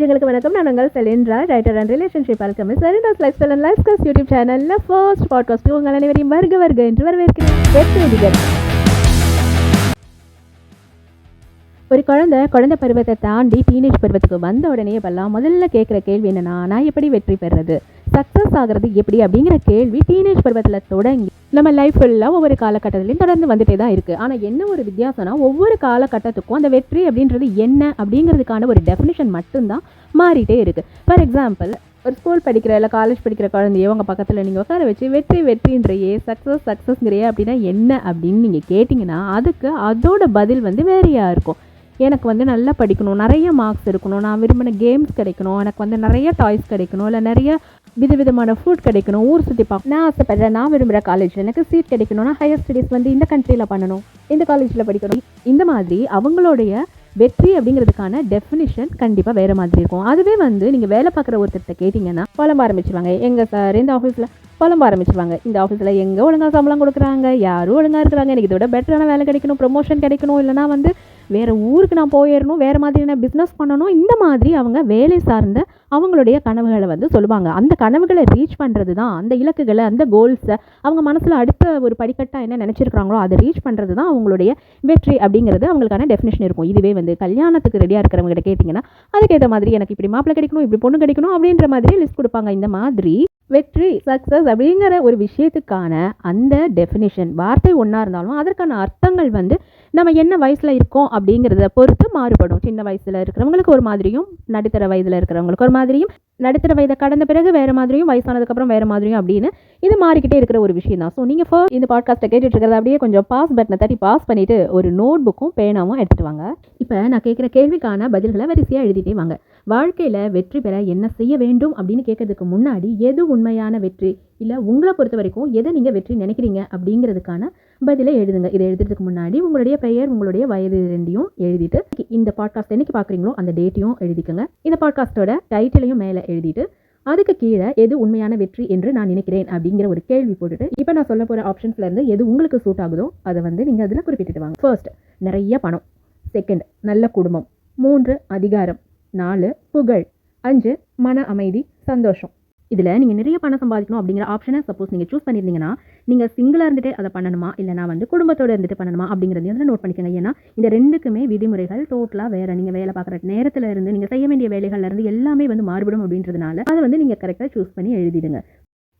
நெஞ்சங்களுக்கு வணக்கம். நான் உங்கள் செலின்ரா writer and relationship alchemy Selina's lifestyle and life skills YouTube சேனலில் ஃபர்ஸ்ட் பாட்காஸ்ட் உங்கள் அனைவரையும் வருக வருக என்று வரவேற்கிறேன். வெற்றிகள் ஒரு குழந்தை குழந்தை பருவத்தை தாண்டி டீனேஜ் பருவத்துக்கு வந்த உடனே இப்பெல்லாம் முதல்ல கேட்குற கேள்வி என்னென்னா நான் எப்படி வெற்றி பெறுறது? சக்ஸஸ் ஆகிறது எப்படி அப்படிங்கிற கேள்வி டீனேஜ் பருவத்தில் தொடங்கி நம்ம லைஃப் ஃபுல்லாக ஒவ்வொரு காலகட்டத்திலையும் தொடர்ந்து வந்துட்டே தான் இருக்குது ஆனால் என்ன ஒரு வித்தியாசம்னா ஒவ்வொரு காலகட்டத்துக்கும் அந்த வெற்றி அப்படின்றது என்ன அப்படிங்கிறதுக்கான ஒரு டெஃபினிஷன் மட்டும்தான் மாறிட்டே இருக்குது ஃபார் எக்ஸாம்பிள் ஒரு ஸ்கூல் படிக்கிற இல்லை காலேஜ் படிக்கிற குழந்தைய உங்கள் பக்கத்தில் நீங்கள் உட்கார வச்சு வெற்றி வெற்றின்றையே சக்ஸஸ் சக்ஸஸ்ங்கிறையே அப்படின்னா என்ன அப்படின்னு நீங்கள் கேட்டிங்கன்னா அதுக்கு அதோட பதில் வந்து வேறையாக இருக்கும். எனக்கு வந்து நல்லா படிக்கணும் நிறைய மார்க்ஸ் இருக்கணும் நான் விரும்பின கேம்ஸ் கிடைக்கணும் எனக்கு வந்து நிறைய டாய்ஸ் கிடைக்கணும் இல்லை நிறைய விதவிதமான ஃபுட் கிடைக்கணும் ஊர் சுற்றி பார்க்க நான் ஆசைப்படுறேன் நான் விரும்புகிற காலேஜ் எனக்கு சீட் கிடைக்கணும்னா ஹையர் ஸ்டடீஸ் வந்து இந்த கண்ட்ரியில் பண்ணணும் இந்த காலேஜில் படிக்கணும். இந்த மாதிரி அவங்களுடைய வெற்றி அப்படிங்கிறதுக்கான டெஃபினிஷன் கண்டிப்பாக வேறு மாதிரி இருக்கும். அதுவே வந்து நீங்கள் வேலை பார்க்குற ஒருத்தர்கிட்ட கேட்டிங்கன்னா புலம்ப ஆரம்பிச்சிருவாங்க. எங்கள் சார் இந்த ஆஃபீஸில் புலம்ப ஆரம்பிச்சிருவாங்க. இந்த ஆஃபீஸில் எங்கே ஒழுங்காக சம்பளம் கொடுக்குறாங்க யாரும் ஒழுங்காக இருக்கிறாங்க எனக்கு இதோட பெட்டரான வேலை கிடைக்கணும் ப்ரொமோஷன் கிடைக்கணும் இல்லைனா வந்து வேறு ஊருக்கு நான் போயிடணும் வேறு மாதிரியான பிஸ்னஸ் பண்ணணும் இந்த மாதிரி அவங்க வேலை சார்ந்த அவங்களுடைய கனவுகளை வந்து சொல்லுவாங்க. அந்த கனவுகளை ரீச் பண்ணுறது தான் அந்த இலக்குகளை அந்த கோல்ஸை அவங்க மனசில் அடுத்த ஒரு படிக்கட்டாக என்ன நினச்சிருக்கிறாங்களோ அதை ரீச் பண்ணுறது தான் அவங்களுடைய வெற்றி அப்படிங்கிறது அவங்களுக்கான டெஃபினேஷன் இருக்கும். இதுவே வந்து கல்யாணத்துக்கு ரெடியாக இருக்கிறவங்ககிட்ட கேட்டிங்கன்னா அதுக்கேற்ற மாதிரி எனக்கு இப்படி மாப்பிள்ளை கிடைக்கணும் இப்படி பொண்ணு கிடைக்கணும் அப்படின்ற மாதிரி லிஸ்ட் கொடுப்பாங்க. இந்த மாதிரி வெற்றி சக்ஸஸ் அப்படிங்கிற ஒரு விஷயத்துக்கான அந்த டெஃபினிஷன் வார்த்தை ஒன்றா இருந்தாலும் அதற்கான அர்த்தங்கள் வந்து நம்ம என்ன வயசில் இருக்கோம் அப்படிங்கிறத பொறுத்து மாறுபடும். சின்ன வயசில் இருக்கிறவங்களுக்கு ஒரு மாதிரியும் நடுத்தர வயதில் இருக்கிறவங்களுக்கு ஒரு மாதிரியும் நடுத்தர வயதை கடந்த பிறகு வேறு மாதிரியும் வயசானதுக்கப்புறம் வேறு மாதிரியும் அப்படின்னு இது மாறிக்கிட்டே இருக்கிற ஒரு விஷயம் தான். ஸோ நீங்கள் ஃபர்ஸ்ட் இந்த பாட்காஸ்ட்டை கேட்டுட்டு இருக்கிறத அப்படியே கொஞ்சம் பாஸ் பட்டனை தட்டி பாஸ் பண்ணிவிட்டு ஒரு நோட் புக்கும் பேனாவும் எடுத்துகிட்டு வாங்க. இப்போ நான் கேட்குற கேள்விக்கான பதில்களை வரிசையாக எழுதிட்டே வாங்க. வாழ்க்கையில் வெற்றி பெற என்ன செய்ய வேண்டும் அப்படின்னு கேட்கறதுக்கு முன்னாடி எது உண்மையான வெற்றி? இல்லை உங்களை பொறுத்த வரைக்கும் எதை நீங்கள் வெற்றி நினைக்கிறீங்க அப்படிங்கிறதுக்கான பதிலை எழுதுங்க. இதை எழுதுறதுக்கு முன்னாடி உங்களுடைய பெயர் உங்களுடைய வயது ரெண்டையும் எழுதிட்டு இந்த பாட்காஸ்ட் என்னைக்கு பார்க்குறீங்களோ அந்த டேட்டையும் எழுதிக்கோங்க. இந்த பாட்காஸ்ட்டோட டைட்டிலையும் மேலே எழுதிட்டு அதுக்கு கீழே எது உண்மையான வெற்றி என்று நான் நினைக்கிறேன் அப்படிங்கிற ஒரு கேள்வி போட்டுட்டு இப்போ நான் சொல்ல போகிற ஆப்ஷன்ஸ்ல இருந்து எது உங்களுக்கு சூட் ஆகுதோ அதை வந்து நீங்கள் அதில் குறிப்பிட்டு வாங்க. ஃபர்ஸ்ட் நிறைய பணம். செகண்ட் நல்ல குடும்பம். மூன்று அதிகாரம். நாலு புகழ். அஞ்சு மன அமைதி சந்தோஷம். இதில் நீங்கள் நிறைய பணம் சம்பாதிக்கணும் அப்படிங்கிற ஆப்ஷனை சப்போஸ் நீங்கள் சூஸ் பண்ணியிருந்தீங்கன்னா நீங்கள் சிங்கிளாக இருந்துட்டு அதை பண்ணணுமா? இல்லை நான் வந்து குடும்பத்தோடு இருந்துட்டு பண்ணணுமா? அப்படிங்கிறதையும் வந்து நோட் பண்ணிக்கோங்க. ஏன்னா இந்த ரெண்டுக்குமே விதிமுறைகள் டோட்டலாக வேறு. நீங்கள் வேலை பார்க்குற நேரத்தில் இருந்து நீங்கள் செய்ய வேண்டிய வேலைகள்லேருந்து எல்லாமே வந்து மாறுபடும் அப்படின்றதுனால அதை வந்து நீங்கள் கரெக்டாக சூஸ் பண்ணி எழுதிடுங்க.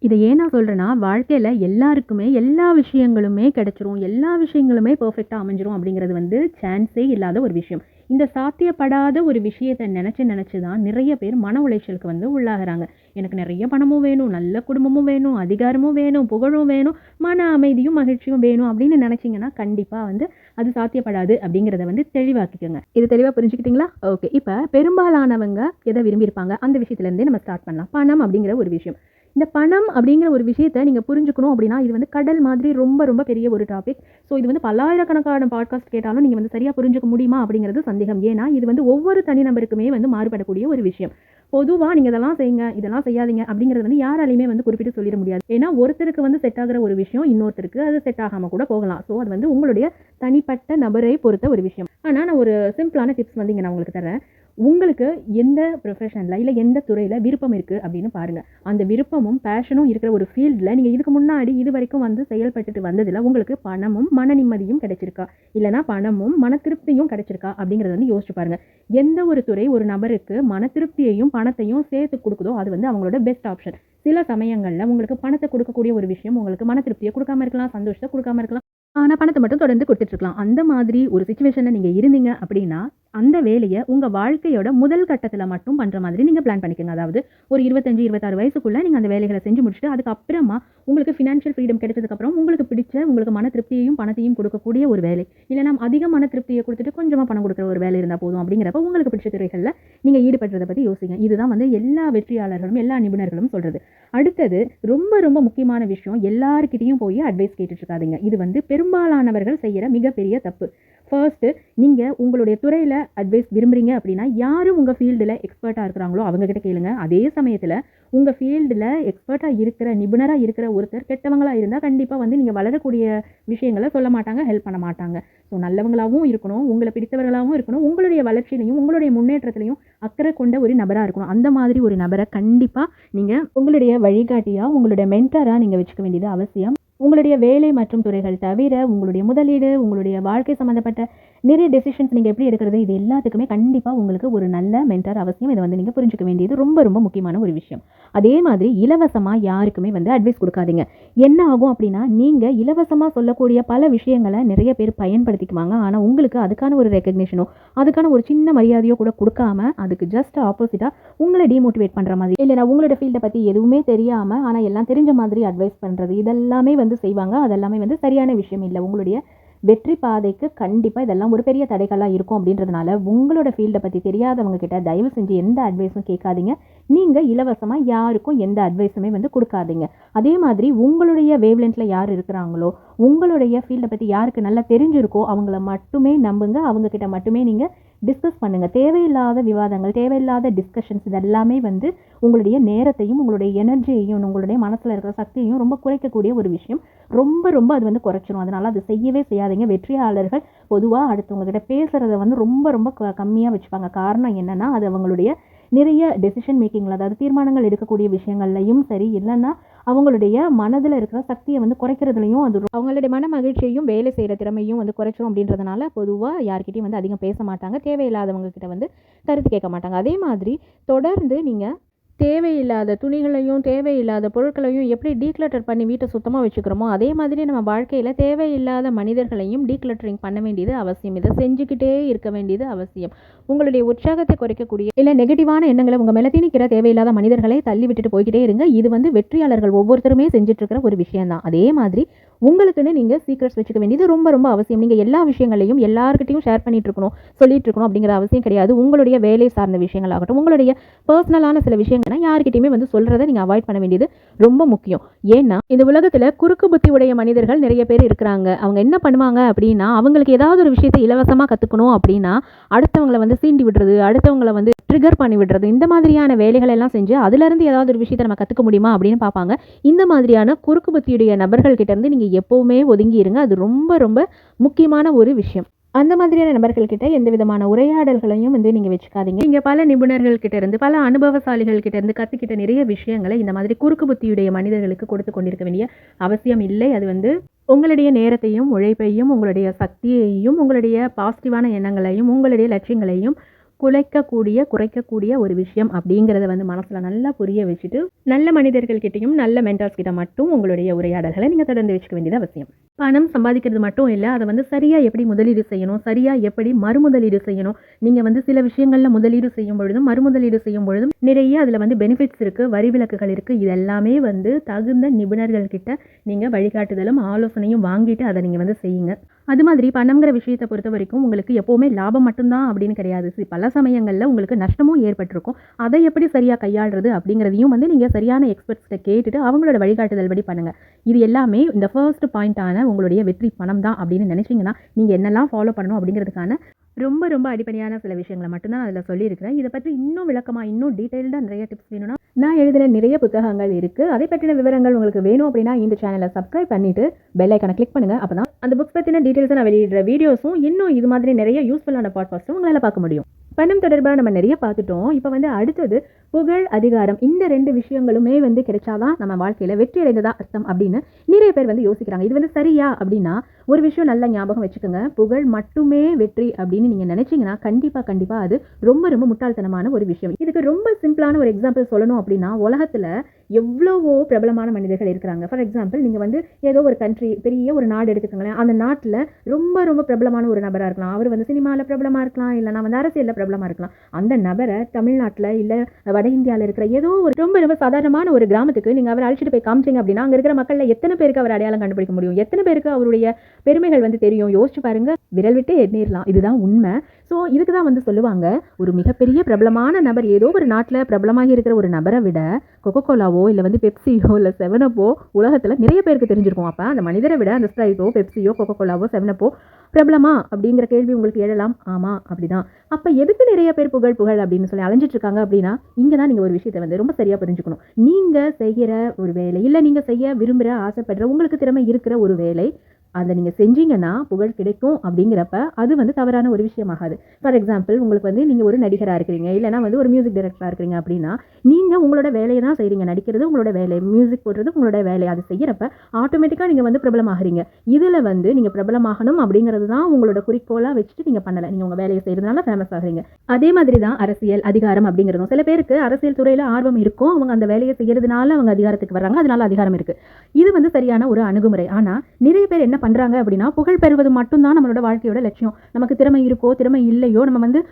இதை ஏன் நான் சொல்கிறேன்னா வாழ்க்கையில் எல்லாருக்குமே எல்லா விஷயங்களுமே கிடச்சிரும். எல்லா விஷயங்களுமே பர்ஃபெக்டாக அமைஞ்சிரும் அப்படிங்கிறது வந்து சான்ஸே இல்லாத ஒரு விஷயம். இந்த சாத்தியப்படாத ஒரு விஷயத்தை நினச்சி நினச்சி தான் நிறைய பேர் மன உளைச்சலுக்கு வந்து உள்ளாகிறாங்க. எனக்கு நிறைய பணமும் வேணும் நல்ல குடும்பமும் வேணும் அதிகாரமும் வேணும் புகழும் வேணும் மன அமைதியும் மகிழ்ச்சியும் வேணும் அப்படின்னு நினச்சிங்கன்னா கண்டிப்பாக வந்து அது சாத்தியப்படாது அப்படிங்கிறத வந்து தெளிவாக்கிக்கோங்க. இது தெளிவாக புரிஞ்சுக்கிட்டீங்களா? ஓகே இப்போ பெரும்பாலானவங்க எதை விரும்பியிருப்பாங்க? அந்த விஷயத்துலேருந்தே நம்ம ஸ்டார்ட் பண்ணலாம். பணம் அப்படிங்கிற ஒரு விஷயம். இந்த பணம் அப்படிங்கிற ஒரு விஷயத்தை நீங்கள் புரிஞ்சுக்கணும் அப்படின்னா இது வந்து கடல் மாதிரி ரொம்ப ரொம்ப பெரிய ஒரு டாபிக் ஸோ இது வந்து பல்லாயிரக்கணக்கான பாட்காஸ்ட் கேட்டாலும் நீங்கள் வந்து சரியாக புரிஞ்சுக்க முடியுமா அப்படிங்கிறது சந்தேகம். ஏன்னா இது வந்து ஒவ்வொரு தனிநபருக்குமே வந்து மாறுபடக்கூடிய ஒரு விஷயம். பொதுவாக நீங்கள் இதெல்லாம் செய்யுங்க இதெல்லாம் செய்யாதீங்க அப்படிங்கிறது வந்து யாராலையுமே வந்து குறிப்பிட்டு சொல்லிட முடியாது. ஏன்னா ஒருத்தருக்கு வந்து செட் ஆகிற ஒரு விஷயம் இன்னொருத்தருக்கு அது செட் ஆகாமல் கூட போகலாம். ஸோ அது வந்து உங்களுடைய தனிப்பட்ட நபரை பொறுத்த ஒரு விஷயம். ஆனால் நான் ஒரு சிம்பிளான டிப்ஸ் வந்து இங்கே நான் உங்களுக்கு தரேன் உங்களுக்கு எந்த ப்ரொஃபஷனில் இல்லை எந்த துறையில் விருப்பம் இருக்குது அப்படின்னு பாருங்கள் அந்த விருப்பமும் பேஷனும் இருக்கிற ஒரு ஃபீல்டில் நீங்கள் இதுக்கு முன்னாடி இது வரைக்கும் வந்து செயல்பட்டுட்டு வந்ததில் உங்களுக்கு பணமும் மன நிம்மதியும் கிடைச்சிருக்கா? இல்லைனா பணமும் மன திருப்தியும் கிடைச்சிருக்கா? அப்படிங்கிறத வந்து யோசிச்சு பாருங்கள் எந்த ஒரு துறை ஒரு நபருக்கு மன திருப்தியையும் பணத்தையும் சேர்த்து கொடுக்குதோ அது வந்து அவங்களோட பெஸ்ட் ஆப்ஷன் சில சமயங்களில் உங்களுக்கு பணத்தை கொடுக்கக்கூடிய ஒரு விஷயம் உங்களுக்கு மன திருப்தியை கொடுக்காம இருக்கலாம் சந்தோஷத்தை கொடுக்காம இருக்கலாம் ஆனால் பணத்தை மட்டும் தொடர்ந்து கொடுத்துட்ருக்கலாம் அந்த மாதிரி ஒரு சுச்சுவேஷனில் நீங்கள் இருந்தீங்க அப்படின்னா அந்த வேலையை உங்கள் வாழ்க்கையோட முதல் கட்டத்தில் மட்டும் பண்ணுற மாதிரி நீங்கள் பிளான் பண்ணிக்கோங்க. அதாவது ஒரு இருபத்தஞ்சு இருபத்தாறு வயசுக்குள்ளே நீங்கள் அந்த வேலைகளை செஞ்சு முடிச்சுட்டு அதுக்கப்புறமா உங்களுக்கு ஃபினான்ஷியல் ஃப்ரீடம் கிடைச்சதுக்கப்புறம் உங்களுக்கு பிடிச்ச உங்களுக்கு மன திருப்தியையும் பணத்தையும் கொடுக்கக்கூடிய ஒரு வேலை. இல்லைனா அதிக மன திருப்தியை கொடுத்துட்டு கொஞ்சமாக பணம் கொடுக்குற ஒரு வேலை இருந்தால் போதும் அப்படிங்கிறப்ப உங்களுக்கு பிடிச்ச துறைகளில் நீங்கள் ஈடுபடுறதை பற்றி யோசிங்க. இதுதான் வந்து எல்லா வெற்றியாளர்களும் எல்லா நிபுணர்களும் சொல்கிறது அடுத்தது ரொம்ப ரொம்ப முக்கியமான விஷயம் எல்லாருக்கிட்டையும் போய் அட்வைஸ் கேட்டுட்ருக்காதீங்க இது வந்து பெரும்பாலானவர்கள் செய்கிற மிகப்பெரிய தப்பு. ஃபர்ஸ்ட்டு நீங்கள் உங்களுடைய துறையில் அட்வைஸ் விரும்புகிறீங்க அப்படின்னா யாரும் உங்கள் ஃபீல்டில் எக்ஸ்பர்ட்டாக இருக்கிறாங்களோ அவங்கக்கிட்ட கேளுங்க. அதே சமயத்தில் உங்கள் ஃபீல்டில் எக்ஸ்பர்ட்டாக இருக்கிற நிபுணராக இருக்கிற ஒருத்தர் கெட்டவங்களா இருந்தால் கண்டிப்பாக வந்து நீங்கள் வளரக்கூடிய விஷயங்களை சொல்ல மாட்டாங்க ஹெல்ப் பண்ண மாட்டாங்க. ஸோ நல்லவங்களாகவும் இருக்கணும் உங்களை பிடித்தவர்களாகவும் இருக்கணும் உங்களுடைய வளர்ச்சியிலையும் உங்களுடைய முன்னேற்றத்திலையும் அக்கறை கொண்ட ஒரு நபராக இருக்கணும். அந்த மாதிரி ஒரு நபரை கண்டிப்பாக நீங்கள் உங்களுடைய வழிகாட்டியாக உங்களுடைய மென்டராக நீங்கள் வச்சுக்க வேண்டியது அவசியம். உங்களுடைய வேலை மற்றும் துறைகள் தவிர உங்களுடைய முதலீடு உங்களுடைய வாழ்க்கை சம்மந்தப்பட்ட நிறைய டெசிஷன்ஸ் நீங்கள் எப்படி எடுக்கிறது இது எல்லாத்துக்குமே கண்டிப்பாக உங்களுக்கு ஒரு நல்ல மென்டர் அவசியம். இதை வந்து நீங்கள் புரிஞ்சுக்க வேண்டியது ரொம்ப ரொம்ப முக்கியமான ஒரு விஷயம். அதே மாதிரி இலவசமாக யாருக்குமே வந்து அட்வைஸ் கொடுக்காதீங்க. என்ன ஆகும் அப்படின்னா நீங்கள் இலவசமாக சொல்லக்கூடிய பல விஷயங்களை நிறைய பேர் பயன்படுத்திக்குவாங்க. ஆனால் உங்களுக்கு அதுக்கான ஒரு ரெக்கக்னேஷனோ அதுக்கான ஒரு சின்ன மரியாதையோ கூட கொடுக்காம அதுக்கு ஜஸ்ட் ஆப்போசிட்டாக உங்களை டிமோட்டிவேட் பண்ணுற மாதிரி. இல்லைனா உங்களோட ஃபீல்டை பற்றி எதுவுமே தெரியாமல் ஆனால் எல்லாம் தெரிஞ்ச மாதிரி அட்வைஸ் பண்ணுறது இதெல்லாமே வந்து செய்வாங்க. அதெல்லாமே வந்து சரியான விஷயம் இல்லை. உங்களுடைய வெற்றி பாதைக்கு கண்டிப்பாக இதெல்லாம் ஒரு பெரிய தடைகளாக இருக்கும் அப்படின்றதுனால உங்களோட ஃபீல்டை பற்றி தெரியாதவங்க கிட்ட தயவு செஞ்சு எந்த அட்வைஸும் கேட்காதீங்க. நீங்கள் இலவசமாக யாருக்கும் எந்த அட்வைஸுமே வந்து கொடுக்காதீங்க. அதே மாதிரி உங்களுடைய வேவ்லெண்ட்டில் யார் இருக்கிறாங்களோ உங்களுடைய ஃபீல்டை பற்றி யாருக்கு நல்லா தெரிஞ்சிருக்கோ அவங்கள மட்டுமே நம்புங்க. அவங்கக்கிட்ட மட்டுமே நீங்கள் டிஸ்கஸ் பண்ணுங்கள் தேவையில்லாத விவாதங்கள் தேவையில்லாத டிஸ்கஷன்ஸ் இதெல்லாமே வந்து உங்களுடைய நேரத்தையும் உங்களுடைய எனர்ஜியையும் உங்களுடைய மனசில் இருக்கிற சக்தியையும் ரொம்ப குறைக்கக்கூடிய ஒரு விஷயம். ரொம்ப ரொம்ப அது வந்து குறைச்சிரும். அதனால் அது செய்யவே செய்யாதீங்க. வெற்றியாளர்கள் பொதுவாக அடுத்தவங்ககிட்ட பேசுகிறத வந்து ரொம்ப ரொம்ப கம்மியாக வச்சுப்பாங்க. காரணம் என்னென்னா அது அவங்களுடைய நிறைய டெசிஷன் மேக்கிங்கில் அதாவது தீர்மானங்கள் எடுக்கக்கூடிய விஷயங்கள்லையும் சரி இல்லைன்னா அவங்களுடைய மனதில் இருக்கிற சக்தியை வந்து குறைக்கிறதுலையும் அது அவங்களுடைய மன மகிழ்ச்சியையும் வேலை செய்கிற திறமையும் வந்து குறைச்சிரும் அப்படின்றதுனால பொதுவாக யார்கிட்டையும் வந்து அதிகம் பேச மாட்டாங்க. தேவையில்லாதவங்க கிட்ட வந்து கருத்து கேட்க மாட்டாங்க. அதே மாதிரி தொடர்ந்து நீங்கள் தேவையில்லாத துணிகளையும் தேவையில்லாத பொருட்களையும் எப்படி டீக்ளட்டர் பண்ணி வீட்டை சுத்தமாக வச்சுக்கிறோமோ அதே மாதிரி நம்ம வாழ்க்கையில் தேவையில்லாத மனிதர்களையும் டீக்ளட்டரிங் பண்ண வேண்டியது அவசியம். இதை செஞ்சுக்கிட்டே இருக்க வேண்டியது அவசியம். உங்களுடைய உற்சாகத்தை குறைக்கக்கூடிய இல்லை நெகட்டிவான எண்ணங்களை உங்கள் மேலே திணிக்கிற தேவையில்லாத மனிதர்களை தள்ளி விட்டுட்டு போய்கிட்டே இருங்க. இது வந்து வெற்றியாளர்கள் ஒவ்வொருத்தருமே செஞ்சுட்டு இருக்கிற ஒரு விஷயம்தான். அதே மாதிரி உங்களுக்குன்னு நீங்கள் சீக்ரெட்ஸ் வச்சுக்க வேண்டியது ரொம்ப ரொம்ப அவசியம். நீங்கள் எல்லா விஷயங்களையும் எல்லாருக்கிட்டையும் ஷேர் பண்ணிட்டு இருக்கணும் சொல்லிட்டு இருக்கணும் அப்படிங்கிற அவசியம் கிடையாது. உங்களுடைய வேலை சார்ந்த விஷயங்களாகட்டும் உங்களுடைய பர்சனலான சில விஷயங்கள்னா யாருக்கிட்டையுமே வந்து சொல்கிறத நீங்கள் அவாய்ட் பண்ண வேண்டியது ரொம்ப முக்கியம். ஏன்னா இந்த உலகத்தில் குறுக்கு புத்தி உடைய மனிதர்கள் நிறைய பேர் இருக்கிறாங்க. அவங்க என்ன பண்ணுவாங்க அப்படின்னா அவங்களுக்கு ஏதாவது ஒரு விஷயத்தை இலவசமாக கற்றுக்கணும் அப்படின்னா அடுத்தவங்களை வந்து சீண்டி விடுறது அடுத்தவங்களை வந்து ட்ரிகர் பண்ணி விடுறது இந்த மாதிரியான வேலைகள் எல்லாம் செஞ்சு அதுலேருந்து ஏதாவது ஒரு விஷயத்தை நம்ம கற்றுக்க முடியுமா அப்படின்னு பார்ப்பாங்க. இந்த மாதிரியான குறுக்கு புத்தியுடைய நபர்கள் நீங்கள் எப்போவுமே ஒதுங்கி இருங்க. அது ரொம்ப ரொம்ப முக்கியமான ஒரு விஷயம். அந்த மாதிரியான நபர்கள்கிட்ட எந்த விதமான உரையாடல்களையும் வந்து நீங்கள் வச்சுக்காதீங்க. நீங்கள் பல நிபுணர்கள் கிட்ட இருந்து பல அனுபவசாலிகள் கிட்ட இருந்து கற்றுக்கிட்ட நிறைய விஷயங்களை இந்த மாதிரி குறுக்கு புத்தியுடைய மனிதர்களுக்கு கொடுத்து கொண்டிருக்க வேண்டிய அவசியம் இல்லை. அது வந்து உங்களுடைய நேரத்தையும் உழைப்பையும் உங்களுடைய சக்தியையும் உங்களுடைய பாசிட்டிவான எண்ணங்களையும் உங்களுடைய லட்சியங்களையும் குலைக்கக்கூடிய குறைக்கக்கூடிய ஒரு விஷயம் அப்படிங்கிறத வந்து மனசில் நல்லா புரிய வச்சுட்டு நல்ல மனிதர்கள்கிட்டையும் நல்ல மென்டார்ஸ் கிட்ட மட்டும் உங்களுடைய உரையாடல்களை நீங்கள் தொடர்ந்து வச்சுக்க வேண்டியது அவசியம். பணம் சம்பாதிக்கிறது மட்டும் இல்லை அதை வந்து சரியாக எப்படி முதலீடு செய்யணும் சரியாக எப்படி மறுமுதலீடு செய்யணும் நீங்கள் வந்து சில விஷயங்களில் முதலீடு செய்யும் பொழுதும் மறுமுதலீடு செய்யும் பொழுதும் நிறைய அதில் வந்து பெனிஃபிட்ஸ் இருக்குது வரி விலக்குகள் இருக்குது இதெல்லாமே வந்து தகுந்த நிபுணர்கள்கிட்ட நீங்கள் வழிகாட்டுதலும் ஆலோசனையும் வாங்கிட்டு அதை நீங்கள் வந்து செய்யுங்க. அது மாதிரி பணம்ங்கிற விஷயத்தை பொறுத்த வரைக்கும் உங்களுக்கு எப்போவுமே லாபம் மட்டும்தான் அப்படின்னு கிடையாது. பல சமயங்களில் உங்களுக்கு நஷ்டமும் ஏற்பட்டிருக்கும். அதை எப்படி சரியாக கையாளுறது அப்படிங்கிறதையும் வந்து நீங்கள் சரியான எக்ஸ்பர்ட்ஸ்கிட்ட கேட்டுட்டு அவங்களோட வழிகாட்டுதல் படி பண்ணுங்கள் இது எல்லாமே இந்த ஃபர்ஸ்ட் பாயிண்டான உங்களுடைய வெற்றி பணம் தான் அப்படின்னு நினச்சிங்கன்னா நீங்கள் என்னெல்லாம் ஃபாலோ பண்ணணும் அப்படிங்கிறதுக்கான ரொம்ப ரொம்ப அடிப்படையான சில விஷயங்களை மட்டும்தான் அதில் சொல்லியிருக்கிறேன். இதை பற்றி இன்னும் விளக்கமாக இன்னும் டீட்டெயில்டாக நிறைய டிப்ஸ் வேணும்னா நான் எழுதின நிறைய புத்தகங்கள் இருக்குது அதை பற்றின விவரங்கள் உங்களுக்கு வேணும் அப்படின்னா இந்த சேனலை சப்ஸ்கிரைப் பண்ணிவிட்டு பெல் ஐக்கனை கிளிக் பண்ணுங்கள் அப்போ தான் அந்த புக்ஸ் பற்றின டீட்டெயில்ஸை நான் வெளியிடுற வீடியோஸும் இன்னும் இது மாதிரி நிறைய யூஸ்ஃபுல்லான பாட்காஸ்ட்டும் உங்களால் பார்க்க முடியும். பணம் தொடர்பாக நம்ம நிறைய பார்த்துட்டோம். இப்போ வந்து அடுத்தது புகழ் அதிகாரம் இந்த ரெண்டு விஷயங்களுமே வந்து கிடைச்சாதான் நம்ம வாழ்க்கையில் வெற்றி அடைந்ததா அர்த்தம் அப்படின்னு நிறைய பேர் வந்து யோசிக்கிறாங்க. இது வந்து சரியா அப்படின்னா ஒரு விஷயம் நல்லா ஞாபகம் வச்சுக்கோங்க. புகழ் மட்டுமே வெற்றி அப்படின்னு நீங்கள் நினச்சிங்கன்னா கண்டிப்பாக கண்டிப்பாக அது ரொம்ப ரொம்ப முட்டாள்தனமான ஒரு விஷயம். இதுக்கு ரொம்ப சிம்பிளான ஒரு எக்ஸாம்பிள் சொல்லணும் அப்படின்னா உலகத்தில் எவ்வளவோ பிரபலமான மனிதர்கள் இருக்கிறாங்க. ஃபார் எக்ஸாம்பிள் நீங்கள் வந்து ஏதோ ஒரு கண்ட்ரி பெரிய ஒரு நாடு எடுத்துக்கோங்களேன். அந்த நாட்டில் ரொம்ப ரொம்ப பிரபலமான ஒரு நபராக இருக்கலாம். அவர் வந்து சினிமாவில் பிரபலமாக இருக்கலாம். இல்லைனா வந்து அரசியலில் பிரபலமாக இருக்கலாம். அந்த நபரை தமிழ்நாட்டில் இல்லை வட இந்தியாவில் இருக்கிற ஏதோ ஒரு ரொம்ப ரொம்ப சாதாரணமான ஒரு கிராமத்துக்கு நீங்கள் அவரை அழைச்சிட்டு போய் காமிச்சிங்க அப்படின்னா அங்கே இருக்கிற மக்களில் எத்தனை பேருக்கு அவர் அடையாளம் கண்டுபிடிக்க முடியும்? எத்தனை பேருக்கு அவருடைய பெருமைகள் வந்து தெரியும்? யோசிச்சு பாருங்கள் விரல் விட்டு எண்ணிடலாம் இதுதான் உண்மை. ஸோ இதுக்கு தான் வந்து சொல்லுவாங்க ஒரு மிகப்பெரிய பிரபலமான நபர் ஏதோ ஒரு நாட்டில் பிரபலமாக இருக்கிற ஒரு நபரை விட கொக்கோ கோலாவோ இல்லை வந்து பெப்சியோ இல்லை செவனப்போ உலகத்தில் நிறைய பேருக்கு தெரிஞ்சிருக்கும். அப்போ அந்த மனிதரை விட அந்த ஸ்ப்ரைட்டோ பெப்சியோ கொக்கோ கோலாவோ செவனப்போ பிரபலமா அப்படிங்கிற கேள்வி உங்களுக்கு எழலாம். ஆமாம் அப்படிதான். அப்போ எதுக்கு நிறைய பேர் புகழ் புகழ் அப்படின்னு சொல்லி அலைஞ்சிட்ருக்காங்க அப்படின்னா இங்கே தான் நீங்கள் ஒரு விஷயத்தை வந்து ரொம்ப சரியாக புரிஞ்சுக்கணும். நீங்கள் செய்கிற ஒரு வேலை இல்லை நீங்கள் செய்ய விரும்புகிற ஆசைப்படுற உங்களுக்கு திறமை இருக்கிற ஒரு வேலை அதை நீங்கள் செஞ்சீங்கன்னா புகழ் கிடைக்கும் அப்படிங்கிறப்ப அது வந்து தவறான ஒரு விஷயமாகாது. ஃபார் எக்ஸாம்பிள் உங்களுக்கு வந்து நீங்கள் ஒரு நடிகராக இருக்கிறீங்க இல்லைனா வந்து ஒரு மியூசிக் டைரக்டராக இருக்கிறீங்க அப்படின்னா நீங்கள் உங்களோட வேலையை தான் செய்கிறீங்க நடிக்கிறது உங்களோட வேலை மியூசிக் போடுறது உங்களோட வேலை. அதை செய்கிறப்ப ஆட்டோமேட்டிக்காக நீங்கள் வந்து பிரபலமாகறீங்க. இதில் வந்து நீங்கள் பிரபலமாகணும் அப்படிங்கிறது தான் உங்களோட குறிக்கோளாக வச்சுட்டு நீங்கள் பண்ணலை. நீங்கள் உங்கள் வேலையை செய்கிறதுனால ஃபேமஸ் ஆகுறீங்க. அதே மாதிரி தான் அரசியல் அதிகாரம் அப்படிங்கிறதும். சில பேருக்கு அரசியல் துறையில் ஆர்வம் இருக்கும். அவங்க அந்த வேலையை செய்கிறதுனால அவங்க அதிகாரத்துக்கு வர்றாங்க. அதனால அதிகாரம் இருக்குது இது வந்து சரியான ஒரு அணுகுமுறை. ஆனால் நிறைய பேர் என்ன பண்ணுறாங்க அப்படின்னா புகழ் பெறுவது மட்டும்தான் நம்மளோட வாழ்க்கையோட லட்சியம். நமக்கு திறமை இருக்கோ திறமை இல்லையோ நம்ம வந்து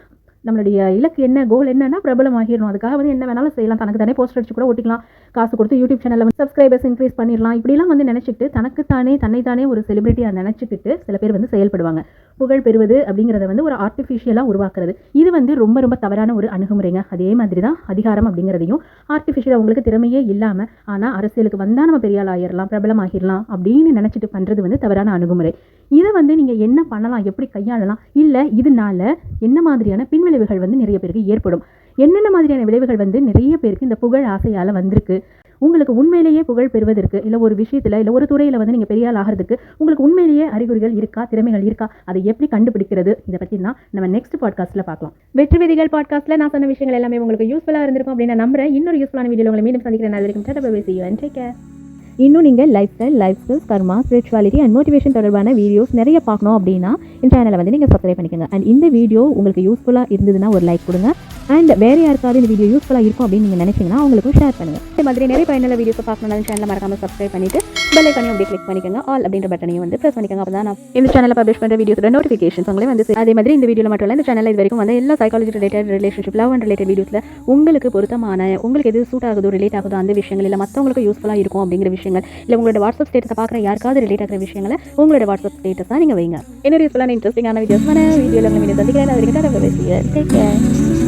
நம்மளுடைய இலக்கு என்ன கோல் என்னன்னா பிரபலம் ஆகிடணும் அதுக்காக வந்து என்ன வேணாலும் செய்யலாம். தனக்கு தானே போஸ்டர் அடிச்சு கூட ஒட்டிக்கலாம். காசு கொடுத்து யூடியூப் சேனலில் வந்து சப்ஸ்கிரைபர்ஸ் இன்க்ரீஸ் பண்ணிடலாம். இப்படிலாம் வந்து நினச்சிக்கிட்டு தனக்குத்தானே தன்னைத்தானே ஒரு செலிபிரிட்டியாக நினச்சிக்கிட்டு சில பேர் வந்து செயல்படுவாங்க. புகழ் பெறுவது அப்படிங்கிறத வந்து ஒரு ஆர்டிஃபிஷியலாக உருவாக்குறது. இது வந்து ரொம்ப ரொம்ப தவறான ஒரு அணுகுமுறைங்க. அதே மாதிரி தான் அதிகாரம் அப்படிங்கிறதையும் ஆர்டிஃபிஷியலாக உங்களுக்கு திறமையே இல்லாமல் ஆனால் அரசியலுக்கு வந்தால் நம்ம பெரிய ஆள் ஆயிடலாம் பிரபலம் ஆகிடலாம் அப்படின்னு நினச்சிட்டு பண்ணுறது வந்து தவறான அணுகுமுறை. இதை வந்து நீங்கள் என்ன பண்ணலாம் எப்படி கையாளலாம் இல்லை இதனால என்ன மாதிரியான பின்விளைவுகள் வந்து நிறைய பேருக்கு ஏற்படும்? என்னென்ன மாதிரியான விளைவுகள் வந்து நிறைய பேருக்கு இந்த புகழ் ஆசையால் வந்திருக்கு? உங்களுக்கு உண்மையிலேயே புகழ் பெறுவதற்கு இல்லை ஒரு விஷயத்தில் இல்லை ஒரு துறையில் வந்து நீங்கள் பெரிய ஆள் ஆகிறதுக்கு உங்களுக்கு உண்மையிலேயே அறிகுறிகள் இருக்கா திறமைகள் இருக்கா? அதை எப்படி கண்டுபிடிக்கிறது? இதை பற்றி தான் நம்ம நெக்ஸ்ட் பாட்காஸ்ட்டில் பார்க்கலாம். வெற்றி விதிகள் பாட்காஸ்ட்டில் நான் சொன்ன விஷயங்கள் எல்லாமே உங்களுக்கு யூஸ்ஃபுல்லாக இருந்திருக்கும் அப்படின்னு நான் நம்புறேன். இன்னொரு யூஸ்ஃபுல்லான வீடியோ உங்களை மீண்டும் சந்திக்கிறேன். நான் வரைக்கும் டாடா பை see இன்னும் நீங்கள் lifestyle life skills karma spirituality and motivation தொடர்பான வீடியோஸ் நிறைய பார்க்கணும் அப்படின்னா இந்த சேனலை வந்து நீங்கள் சப்ஸ்கிரைப் பண்ணிக்கோங்க. அண்ட் இந்த வீடியோ உங்களுக்கு யூஸ்ஃபுல்லாக இருந்ததுன்னா ஒரு லைக் கொடுங்க. அண்ட் வேறு யாருக்காவது இந்த வீடியோ யூஸ்ஃபுல்லாக இருக்கும் அப்படின்னு நீங்கள் நினைச்சீங்கன்னா அவங்களுக்கும் ஷேர் பண்ணுங்கள் இந்த மாதிரி நிறைய பயனுள்ள வீடியோஸ் பார்க்கணும் சேனலை மறக்காம சப்ஸ்கிரைப் பண்ணிட்டு பெல் ஐக்கனையும் அப்படியே கிளிக் பண்ணிக்கோங்க. ஆல் அப்படின்ற பட்டனையும் வந்து ப்ரெஸ் பண்ணிக்கோங்க. அப்போ தான் நான் இந்த சேனலில் பப்ளிஷ் பண்ணுற வீடியோஸோட நோட்டிஃபிகேஷன்ஸ் உங்களே வந்து அதே மாதிரி இந்த வீடியோவில் மட்டும் இல்லை இந்த சேனலில் இது வரைக்கும் வந்து எல்லா psychology related relationship love and related வீடியோஸில் உங்களுக்கு பொருத்தமான உங்களுக்கு எது சூட் ஆகுதோ ரிலேட் ஆகுதோ அந்த விஷயங்கள் இல்லை மற்றவங்களுக்கு யூஸ்ஃபுல்லாக இருக்கும் அப்படிங்கிற விஷயங்கள் இல்லை உங்களோட வாட்ஸ்அப் ஸ்டேட்டஸை பார்க்குற யாருக்காவது ரிலேட் ஆகிற விஷயங்களை உங்களோட வாட்ஸ்அப் ஸ்டேட்டஸாக நீங்கள் வைங்க. என்ன யூஸ்ஃபுல்லான இன்ட்ரெஸ்டிங்கான வீடியோஸ் வீடியோவில் உங்களை மீண்டும் சந்திக்கிறேன். அது டேக் கேர்